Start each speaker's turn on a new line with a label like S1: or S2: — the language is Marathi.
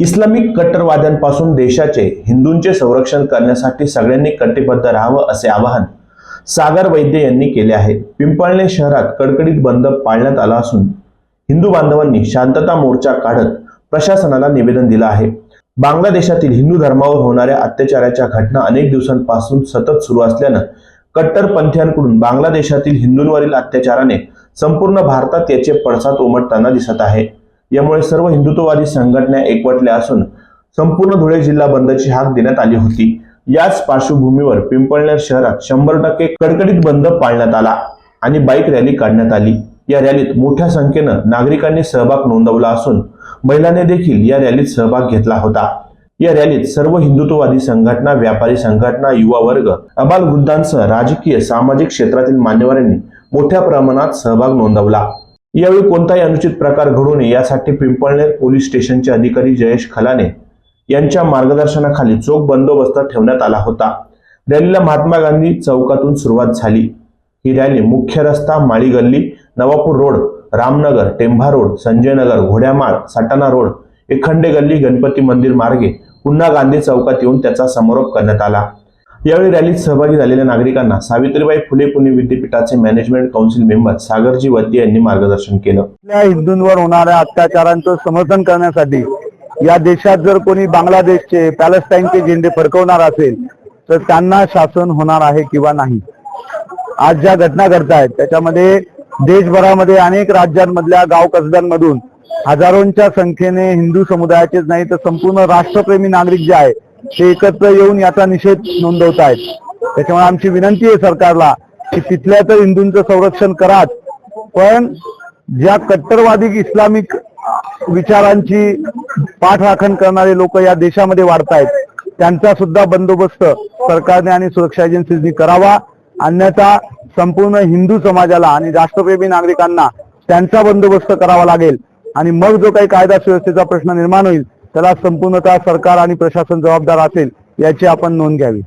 S1: इस्लामिक कट्टरवाद्यांपासून देशाचे हिंदूंचे संरक्षण करण्यासाठी सगळ्यांनी कटिबद्ध राहावं असे आवाहन सागर वैद्य यांनी केले आहे. पिंपळणे शहरात कडकडीत बंद पाळण्यात आला असून हिंदू बांधवांनी शांतता मोर्चा काढत प्रशासनाला निवेदन दिलं आहे. बांगलादेशातील हिंदू धर्मावर होणाऱ्या अत्याचाराच्या घटना अनेक दिवसांपासून सतत सुरू असल्यानं कट्टरपंथीयांकडून बांगलादेशातील हिंदूंवरील अत्याचाराने संपूर्ण भारतात याचे पडसाद उमटताना दिसत आहे. यामुळे सर्व हिंदुत्ववादी संघटना एकवटल्या असून संपूर्ण धुळे जिल्हा बंदची हाक देण्यात आली होती. याच पार्श्वभूमीवर पिंपळनेर शहरात शंभर टक्के कडकडीत बंद पाळण्यात आला आणि बाईक रॅली काढण्यात आली. या रॅलीत मोठ्या संख्येनं नागरिकांनी सहभाग नोंदवला असून महिलांनी देखील या रॅलीत सहभाग घेतला होता. या रॅलीत सर्व हिंदुत्ववादी संघटना व्यापारी संघटना युवा वर्ग अबाल वृद्धांसह राजकीय सामाजिक क्षेत्रातील मान्यवरांनी मोठ्या प्रमाणात सहभाग नोंदवला. यावेळी कोणताही अनुचित प्रकार घडू नये यासाठी पिंपळनेर पोलीस स्टेशनचे अधिकारी जयेश खलाने यांच्या मार्गदर्शनाखाली चोख बंदोबस्त ठेवण्यात आला होता. रॅलीला महात्मा गांधी चौकातून सुरुवात झाली. ही रॅली मुख्य रस्ता Mali Galli Navapur road Ramnagar Tembha road Sanjay Nagar Ghodyamal Satana road Ekhande Galli Ganpati मंदिर मार्गे पुन्हा गांधी चौकात येऊन त्याचा समारोप करण्यात आला. यावेळी रॅलीत सहभागी झालेल्या नागरिकांना सावित्रीबाई फुले पुणे विद्यापीठाचे मॅनेजमेंट काउन्सिल मेंबर सागरजी वती यांनी मार्गदर्शन केलं.
S2: हिंदूंवर होणाऱ्या अत्याचारांचं समर्थन करण्यासाठी या देशात जर कोणी बांगलादेशचे पॅलेस्टाईनचे झेंडे फडकवणार असेल तर त्यांना शासन होणार आहे किंवा नाही? आज ज्या घटना घडतायत त्याच्यामध्ये देशभरामध्ये अनेक राज्यांमधल्या गाव कसब्यांमधून हजारोंच्या संख्येने हिंदू समुदायाचेच नाही तर संपूर्ण राष्ट्रप्रेमी नागरिक जे आहे ते एकत्र येऊन याचा निषेध नोंदवत आहेत त्याच्यामुळे आमची विनंती आहे सरकारला की तिथल्या तर हिंदूंचं संरक्षण कराच पण ज्या कट्टरवादी इस्लामिक विचारांची पाठराखण करणारे लोक या देशामध्ये वाढतायत त्यांचा सुद्धा बंदोबस्त सरकारने आणि सुरक्षा एजन्सीनी करावा. अन्यथा संपूर्ण हिंदू समाजाला आणि राष्ट्रप्रेमी नागरिकांना त्यांचा बंदोबस्त करावा लागेल. आणि मग जो काही कायदा सुव्यवस्थेचा प्रश्न निर्माण होईल त्याला संपूर्णतः सरकार आणि प्रशासन जबाबदार असेल याची आपण नोंद घ्यावी.